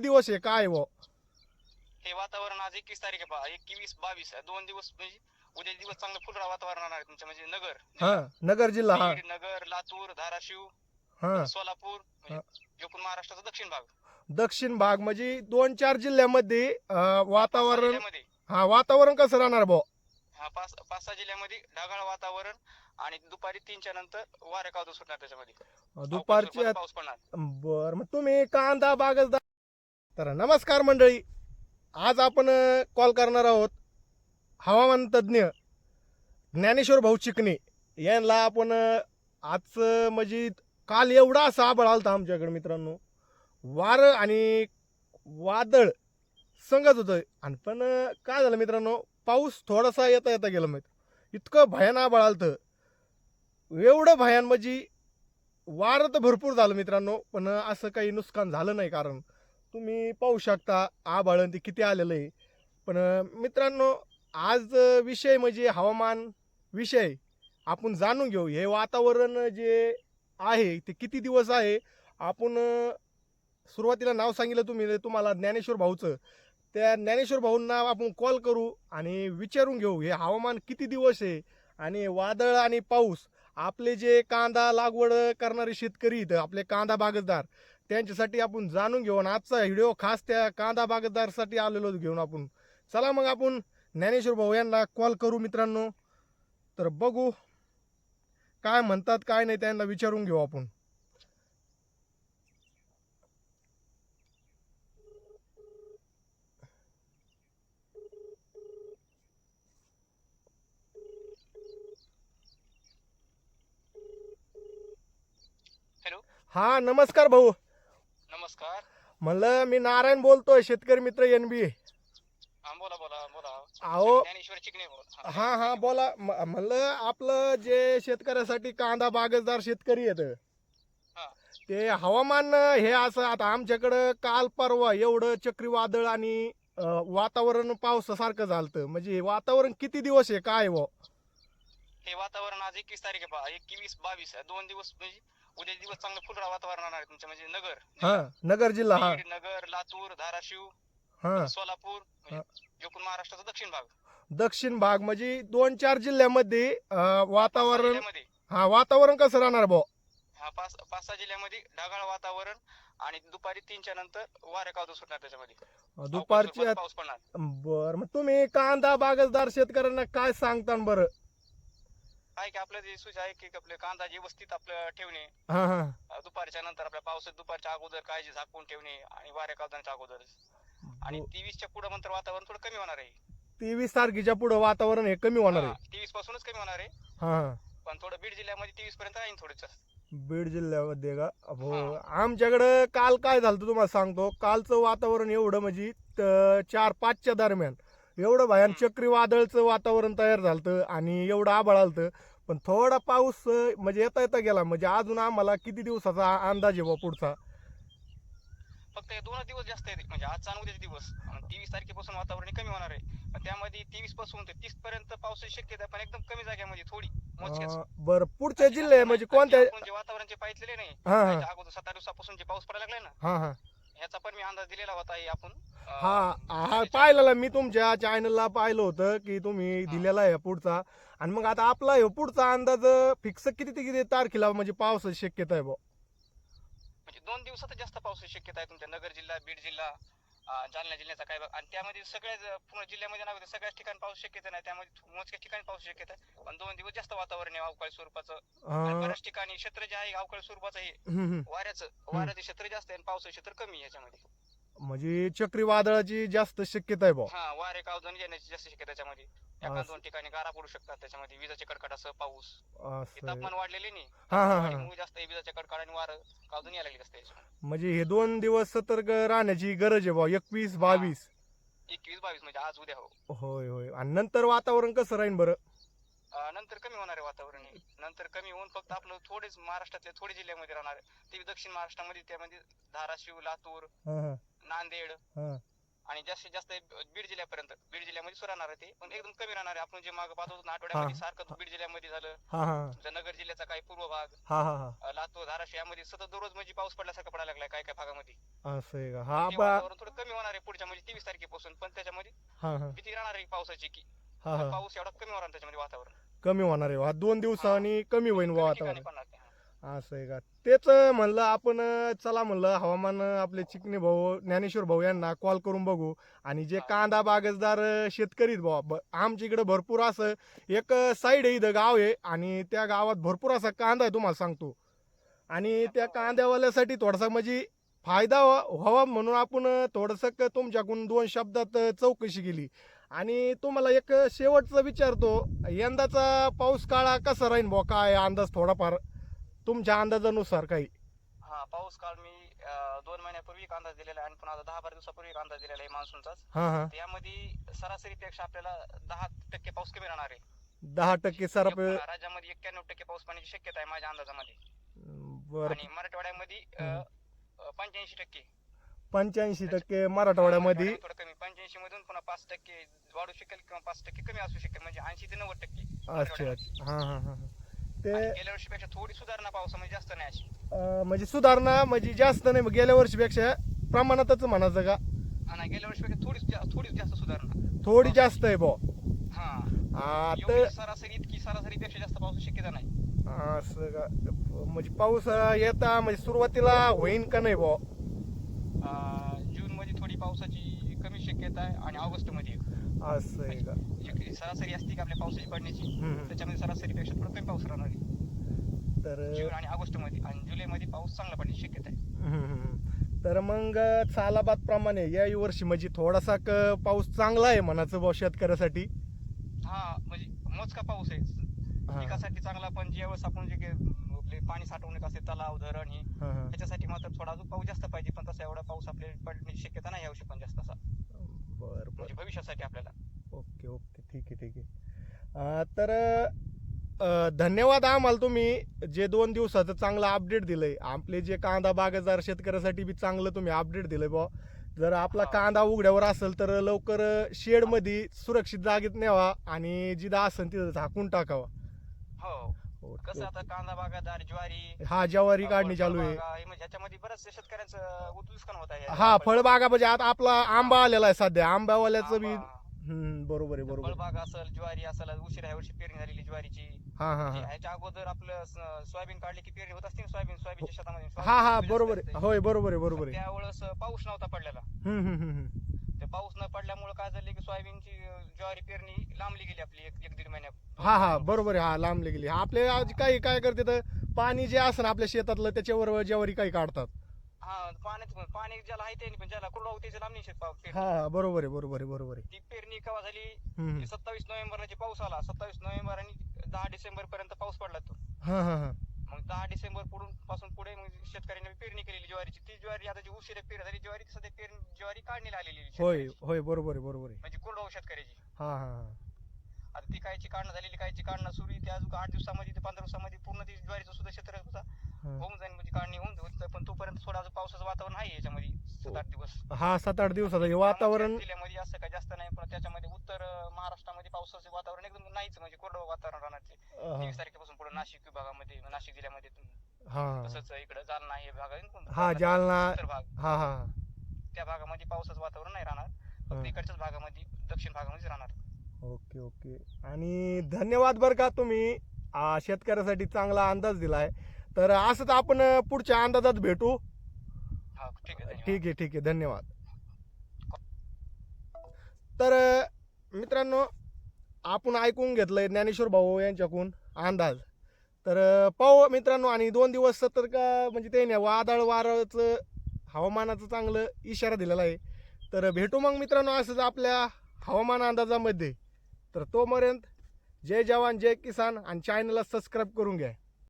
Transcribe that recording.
दिवस आहे काय हो हे वातावरण आज एकवीस तारीख आहे एकवीस बावीस आहे दोन दिवस म्हणजे उद्या दिवस चांगलं फुल वातावरण आहे तुमच्या म्हणजे नगर. हा नगर जिल्हा हा. बीड, नगर लातूर धाराशिव हा. सोलापूर म्हणजे एकूण महाराष्ट्राचा दक्षिण भाग. दक्षिण भाग म्हणजे दोन चार जिल्ह्यामध्ये अं, वातावरण जिल्ह्यामध्ये. हा वातावरण कसं राहणार भाऊ हा पाच पाच सहा जिल्ह्यामध्ये ढगाळ वातावरण आणि दुपारी तीनच्या नंतर वारे कावतो सुटणार त्याच्यामध्ये. स्वरूपात पाऊस पडणार. बर मग तुम्ही कांदा बागसदार तर नमस्कार मंडळी. आज आपण कॉल करणार आहोत हवामान तज्ज्ञ ज्ञानेश्वर भाऊ चिकणे यांना आपण आज म्हणजे काल एवढा असा आबळ आलता आमच्याकडे मित्रांनो. वारं आणि वादळ संगत होतं. आणि पण काय झालं मित्रांनो पाऊस थोडासा येता येता गेला माहीत. इतकं भयान आबळ आलतं. एवढं भयान म्हणजे वारं तर भरपूर झालं मित्रांनो. पण असं काही नुकसान झालं नाही कारण. तुम्ही पाहू शकता आभाळण ते किती आलेलं आहे. पण मित्रांनो आज विषय म्हणजे हवामान विषय. आपण जाणून घेऊ. हे वातावरण जे आहे ते किती दिवस आहे? आपण सुरुवातीला नाव सांगितलं तुम्ही तुम्हाला ज्ञानेश्वर भाऊचं. त्या ज्ञानेश्वर भाऊंना आपण कॉल करू आणि विचारून घेऊ. हे हवामान किती दिवस आहे? आणि वादळ आणि पाऊस आपले जे कांदा लागवड करणारे शेतकरी इथं आपले कांदा बागतदार त्यांच्यासाठी आपण जाणून घेऊ आणि आजचा व्हिडिओ खास त्या कांदा बागतदारसाठी आलेलो घेऊन आपण. चला मग आपण ज्ञानेश्वर भाऊ यांना कॉल करू मित्रांनो. तर बघू काय म्हणतात काय नाही त्यांना विचारून घेऊ आपण. हा नमस्कार भाऊ. नमस्कार. म्हणलं मी नारायण बोलतोय शेतकरी मित्र एन बी हा बोला बोला बोला. अहो. ज्ञानेश्वर चिकणे बोल. हा. हा बोला. म- म्हणलं आपलं जे शेतकऱ्यासाठी कांदा बागतदार शेतकरी येत हा. ते हवामान हे असं आता आमच्याकडं काल परवा एवढं चक्रीवादळ आणि अं, वातावरण पावसासारखं झालतं. म्हणजे हे वातावरण किती दिवस आहे? काय हो हे वातावरण आज एकवीस तारीख आहे एकवीस बावीस आहे. दोन दिवस म्हणजे उद्या दिवस चांगलं फुल वातावरण राहणार आहे तुमच्या म्हणजे नगर. हा नगर जिल्हा हा. बीड, नगर लातूर धाराशिव हा. सोलापूर म्हणजे एकूण महाराष्ट्राचा दक्षिण भाग. दक्षिण भाग म्हणजे दोन चार जिल्ह्यामध्ये अं, वातावरण जिल्ह्यामध्ये. हा वातावरण कसं राहणार भाऊ? हा पाच पाच सहा जिल्ह्यामध्ये ढगाळ वातावरण आणि दुपारी तीनच्या नंतर वारे कावतो सुटणार त्याच्यामध्ये. अवकाळी दुपारच्या स्वरूपात पाऊस पडणार. बर मग तुम्ही कांदा बागतदार शेतकऱ्यांना काय सांगता बरं? काय की आपलं जे आहे की आपले कांदा व्यवस्थित आपलं ठेवणे हा हा. अं, दुपारच्या नंतर आपल्या पावसात दुपारच्या अगोदर काळजी झाकून ठेवणे आणि वाऱ्या कावदाच्या अगोदर आणि तेवीसच्या पुढे नंतर वातावरण थोडं कमी होणार आहे. तेवीस तारखेच्या पुढे वातावरण हे कमी होणार आहे. तेवीस पासूनच कमी होणार आहे. हा हा. पण थोडं बीड जिल्ह्यामध्ये तेवीस पर्यंत राहील थोडंच बीड जिल्ह्यामध्ये का? हो. आमच्याकडं काल काय झालं तुम्हाला सांगतो. कालचं वातावरण एवढं म्हणजे त- चार पाचच्या दरम्यान. एवढं भयान. चक्रीवादळचं वातावरण तयार झालं आणि एवढं आभाळ आलतं. पण थोडा पाऊस म्हणजे येता येता गेला. म्हणजे अजून आम्हाला किती दिवसाचा अंदाज आहे बुवा पुढचा? फक्त हे दोन दिवस जास्त आहेत. म्हणजे आजचा आणि उद्याचे दिवस. तेवीस तारखेपासून वातावरण कमी होणार आहे. त्यामध्ये तेवीसपासून ते तीस पर्यंत पावसाची शक्यता पण एकदम कमी जाग्यामध्ये थोडी. बरं. पुढचे जिल्हे म्हणजे कोणत्या आपण जे पाहितलेले नाही अगोदर सात आठ दिवसापासून जे पाऊस पडायला लागलाय ना ह्याचा पण मी अंदाज दिलेला होता हे आपण. अं, हा हा पाहिलेला मी तुमच्या चॅनलला पाहिलं होतं की तुम्ही दिलेला आहे पुढचा. आणि मग आता आपला हे पुढचा अंदाज फिक्स किती ते किती तारखेला म्हणजे पावसाची शक्यता आहे बुवा? म्हणजे दोन दिवसात जास्त पावसाची शक्यता आहे तुमच्या नगर जिल्हा बीड जिल्हा. जालना जिल्ह्याचा काय भाग आणि त्यामध्ये सगळ्याच पूर्ण जिल्ह्यामध्ये नाही सगळ्याच ठिकाणी पाऊस शक्यता नाही त्यामध्ये मोजक्याच ठिकाणी पाऊस शक्यता आहे पण दोन दिवस जास्त वातावरण आहे अवकाळी स्वरूपाचं. आणि बऱ्याच ठिकाणी क्षेत्र जे आहे अवकाळी स्वरूपाचं हे. हम्म. वाऱ्याचं वाऱ्याचं क्षेत्र जास्त आहे आणि पावसाचं क्षेत्र कमी आहे याच्यामध्ये. म्हणजे चक्रीवादळाची जास्त शक्यता आहे बुवा. हा वारे कावधन येण्याची जास्त शक्यता त्याच्यामध्ये. एका. दोन ठिकाणी गारा पडू शकतात त्याच्यामध्ये विजाचे कडकडासह पाऊस. हे. तापमान वाढलेले नाही. हा हा हा. त्यामुळे जास्त आहे विजाचे कडकड आणि वारं कावधन यायला लागले असते म्हणजे हे दोन दिवस सतर्क राहण्याची गरज आहे बुवा एकवीस बावीस. एकवीस बावीस म्हणजे आज उद्या हो. होय होय. आणि नंतर वातावरण कसं राहील बरं? अं, नंतर कमी होणार आहे वातावरण. हे. नंतर कमी होऊन फक्त आपलं थोडेच महाराष्ट्रातल्या थोडे जिल्ह्यामध्ये राहणार. आहे ते दक्षिण महाराष्ट्रामध्ये त्यामध्ये धाराशिव लातूर हा हा. नांदेड. हा. आणि जास्तीत जास्त बीड जिल्ह्यापर्यंत बीड जिल्ह्यामध्ये सुरू राहणार आहे ते. पण एकदम कमी राहणार आहे. आपण जे मागे पाहत होतो ना आठवड्यामध्ये सारखं बीड जिल्ह्यामध्ये झालं. तुमच्या नगर जिल्ह्याचा काही पूर्व भाग लातूर धाराशिव यामध्ये सतत दररोज म्हणजे पाऊस पडल्यासारखं पडायला लागलाय काय काय भागामध्ये. बा वातावरण थोडं कमी होणार आहे पुढच्या म्हणजे तेवीस तारखेपासून पण त्याच्यामध्ये भीती राहणार आहे पावसाची की. पाऊस एवढा कमी होणार त्याच्यामध्ये वातावरण. कमी होणार आहे. दोन दिवसांनी कमी होईल वातावरण. असं आहे का? तेच म्हणलं आपण चला म्हणलं हवामान आपले चिकणे भाऊ ज्ञानेश्वर भाऊ यांना कॉल करून बघू. आणि जे. कांदा बागसदार शेतकरी ब- आमच्या इकडे भरपूर असं एक साईड आहे इथं गाव आहे. आणि त्या गावात भरपूर असा कांदा आहे तुम्हाला सांगतो. आणि त्या कांद्यावाल्यासाठी थोडासा म्हणजे फायदा व्हा- व्हावा म्हणून आपण थोडंसं तुमच्याकडून दोन शब्दात चौकशी केली. आणि तुम्हाला एक शेवटचं विचारतो यंदाचा पाऊस काळा कसा राहील बुवा? काय अंदाज थोडाफार? तुमच्या अंदाजानुसार काही? हा पाऊस काळ मी अं, दोन महिन्यापूर्वी एक अंदाज दिलेला आहे आणि पुन्हा आता दहा बारा दिवसापूर्वी एक अंदाज दिलेला आहे मान्सूनचाच. हा हा. त्यामध्ये सरासरीपेक्षा आपल्याला दहा टक्के पाऊस कमी राहणार आहे. दहा टक्के एकूण राज्यामध्ये एक्क्याण्णव टक्के पाऊस पाण्याची शक्यता आहे माझ्या अंदाजामध्ये. बर. आणि मराठवाड्यामध्ये पंच्याऐंशी टक्के. पंच्याऐंशी टक्के मराठवाड्यामध्ये थोडं कमी. पंच्याऐंशी मधून पुन्हा पाच टक्के वाढू शकेल किंवा पाच टक्के कमी असू शकेल. म्हणजे ऐंशी ते नव्वद टक्के अच्छा मराठवाड्यामध्ये. अच्छा हा हा हा हा. ते आणि गेल्या वर्षीपेक्षा थोडी सुधारणा पावसामध्ये जास्त नाही अशी. अं, म्हणजे सुधारणा म्हणजे जास्त नाही गेल्या वर्षीपेक्षा प्रमाणातच म्हणायचं का? आणि गेल्या वर्षीपेक्षा थोडीच जा- थोडीच जास्त सुधारणा. थोडी जास्त आहे बो हा. आता एवढी सरासरी इतकी सरासरीपेक्षा जास्त पावसाची शक्यता नाही. असं का? म्हणजे पाऊस येता म्हणजे सुरुवातीला होईन का नाही बो जून मध्ये थोडी पावसाची कमी शक्यता आहे आणि ऑगस्टमध्ये असं आहे का? एक सरासरी असते की आपल्या पावसाची पडण्याची? हम्म. त्याच्यामध्ये सरासरीपेक्षा थोडं कमी पाऊस राहणार आहे. तर जून आणि ऑगस्टमध्ये आणि जुलै मध्ये पाऊस चांगला पडण्याची शक्यता आहे. हम्म. तर मग सालाबाद प्रमाणे या वर्षी म्हणजे थोडासा क- पाऊस चांगला आहे म्हणायचं बा शेतकऱ्यासाठी? हा म्हणजे मोजका पाऊस आहे. हा. पिकासाठी चांगला पण ज्यावेळेस आपण जे काही आपले पाणी साठवणूक असते तलाव धरण हे हा, हा. त्याच्यासाठी मात्र थोडा अजून पाऊस जास्त पाहिजे पण तसा एवढा पाऊस आपल्याला पडण्याची शक्यता नाही यावर्षी पण जास्त असा. बर बर. म्हणजे भविष्यासाठी आपल्याला. ठीक आहे ठीक आहे. तर धन्यवाद आम्हाला तुम्ही जे दोन दिवसाचं चांगलं अपडेट दिलंय. आपले जे कांदा बागायतदार शेतकऱ्यासाठी बी चांगलं तुम्ही अपडेट दिलंय बुवा. जर आपला हा. कांदा उघड्यावर असेल तर लवकर शेडमध्ये सुरक्षित जागेत न्यावा आणि जिथं असेल तिथं झाकून टाकावा. हो. ओके, कसं आता कांदा बागादार ज्वारी हा ज्वारी काढणी चालू आहे. हे म्हणजे ह्याच्यामध्ये बऱ्याच शेतकऱ्यांचं होत आहे. हा फळबागा म्हणजे आता आपला आंबा आलेला आहे सध्या. आंब्यावाल्याचं बी हम्म, बरोबर आहे बरोबर. फळबाग असेल ज्वारी असेल उशिरा ह्या वर्षी पेरणी झालेली ज्वारीची. हा हा हा. ह्याच्या अगोदर आपलं स- सोयाबीन काढली की पेरणी होत असते ना सोयाबीन? सोयाबीनच्या शेतामध्ये हा हा सोयाबीन जास्त बरोबर असते. आहे होय बरोबर आहे बरोबर पण आहे. त्यावेळेस पाऊस नव्हता पडलेला. हम्म, हम्म, हम्म, हम्म. ते पाऊस न पडल्यामुळे काय झालं की सोयाबीनची अं, ज्वारी पेरणी लांबली गेली आपली एक एक दीड महिन्यात. हा हा बरोबर आहे. हा लांबले गेली. आपले आज काही काय करते तर पाणी जे असं आपल्या शेतातलं त्याच्यावर ज्वारी काही काढतात. हा पाण्यात पण- ज्याला आहे त्याने पण ज्याला कुरडा त्याची लांबणी शेत पाव- पेरणी. हा हा बरोबर आहे बरोबर आहे बरोबर आहे. ती पेरणी केव्हा झाली? हम्म. सत्तावीस नोव्हेंबरला जे पाऊस आला सत्तावीस नोव्हेंबर आणि दहा डिसेंबर पर्यंत पाऊस पडला तो. हा हा हा. मग दहा डिसेंबर पुढून पासून पुढे मग शेतकऱ्यांनी पेरणी केलेली ज्वारीची. ती ज्वारी आता जी उशिरा पेरणी झाली ज्वारी सध्या पेरणी ज्वारी काढणीला आलेली आहे होय शेतकऱ्याची. होय बरोबर आहे बरोबर आहे. म्हणजे कोरडवाहू शेतकऱ्याची. हा हा हा. आता ती कायची काढणं झालेली कायची काढणं सुरू आहे, ते अजून आठ दिवसामध्ये ते पंधरा दिवसामध्ये पूर्ण ती ज्वारीचं सुद्धा क्षेत्र सुद्धा. होऊन जाईल म्हणजे काढणी होऊन जाईल. पण तोपर्यंत थोडं अजून पावसाचं वातावरण आहे याच्यामध्ये. सात आठ दिवस. हा सात आठ दिवसाचं हे वातावरण जिल्ह्यामध्ये असं काय जास्त नाही पण त्याच्यामध्ये उत्तर महाराष्ट्रामध्ये पावसाचं वातावरण एकदम नाहीच म्हणजे कोरडं वातावरण राहणार ते. तेवीस तारखेपासून पुढे नाशिक विभागामध्ये नाशिक जिल्ह्यामध्ये हा. तसंच इकडे जालना हे भाग हा जालना उत्तर भाग. हा हा. त्या भागामध्ये पावसाचं वातावरण नाही राहणार. फक्त इकडच्याच भागामध्ये दक्षिण भागामध्ये राहणार. Okay okay. आणि धन्यवाद बरं का तुम्ही आ, शेतकऱ्यासाठी चांगला अंदाज दिलाय. तर असंच आपण पुढच्या अंदाजात भेटू. हा ठीक आहे धन्यवाद. ठीक आहे ठीक आहे धन्यवाद. तर मित्रांनो आपण ऐकून घेतलंय ज्ञानेश्वर भाऊ यांच्याकडून अंदाज. तर पाहू मित्रांनो आणि दोन दिवस सतर्क म्हणजे त्याने वादळ वाराचं हवामानाचं चांगलं इशारा दिलेला आहे. तर भेटू मग मित्रांनो असंच आपल्या हवामान अंदाजामध्ये. तर तोपर्यंत जय जवान जय किसान आणि चॅनलला सबस्क्राईब करून घ्या.